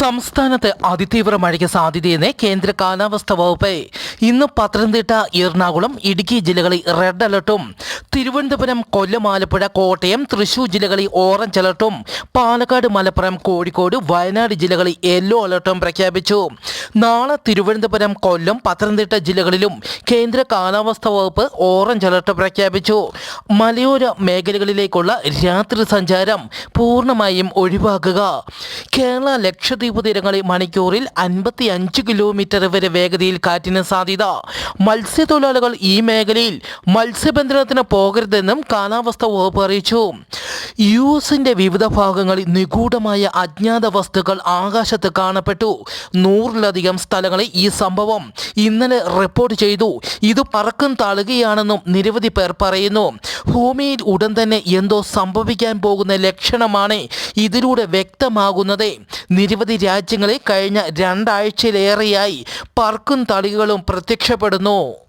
സംസ്ഥാനത്ത് അതിതീവ്ര മഴയ്ക്ക് സാധ്യതയെന്ന് കേന്ദ്ര കാലാവസ്ഥാ വകുപ്പ്. ഇന്ന് പത്തനംതിട്ട എറണാകുളം ഇടുക്കി ജില്ലകളിൽ റെഡ് അലർട്ടും. തിരുവനന്തപുരം കൊല്ലം ആലപ്പുഴ കോട്ടയം തൃശൂർ ജില്ലകളിൽ ഓറഞ്ച് അലർട്ടും. പാലക്കാട് മലപ്പുറം കോഴിക്കോട് വയനാട് ജില്ലകളിൽ യെല്ലോ അലർട്ടും പ്രഖ്യാപിച്ചു. നാളെ തിരുവനന്തപുരം കൊല്ലം പത്തനംതിട്ട ജില്ലകളിലും കേന്ദ്ര കാലാവസ്ഥാ വകുപ്പ് ഓറഞ്ച് അലർട്ട് പ്രഖ്യാപിച്ചു. മലയോര മേഖലകളിലേക്കുള്ള രാത്രി സഞ്ചാരം പൂർണമായും ഒഴിവാക്കുക. കേരള ലക്ഷദ്വീപ് തീരങ്ങളിൽ മണിക്കൂറിൽ അൻപത്തി അഞ്ച് കിലോമീറ്റർ വരെ വേഗതയിൽ കാറ്റിന് സാധ്യത. മത്സ്യത്തൊഴിലാളികൾ ഈ മേഖലയിൽ മത്സ്യബന്ധനത്തിന് പോകരുതെന്നും കാലാവസ്ഥാ വകുപ്പ് അറിയിച്ചു. യു എസിന്റെ വിവിധ ഭാഗങ്ങളിൽ നിഗൂഢമായ അജ്ഞാത വസ്തുക്കൾ ആകാശത്ത് കാണപ്പെട്ടു. നൂറിലധികം സ്ഥലങ്ങളിൽ ഈ സംഭവം ഇന്നലെ റിപ്പോർട്ട് ചെയ്തു. ഇത് പറക്കും താളുകയാണെന്നും നിരവധി പേർ പറയുന്നു. ഭൂമിയിൽ ഉടൻ തന്നെ എന്തോ സംഭവിക്കാൻ പോകുന്ന ലക്ഷണമാണ് ഇതിലൂടെ വ്യക്തമാകുന്നത്. നിരവധി രാജ്യങ്ങളിൽ കഴിഞ്ഞ രണ്ടാഴ്ചയിലേറെയായി പറക്കും തളികകളും പ്രത്യക്ഷപ്പെടുന്നു.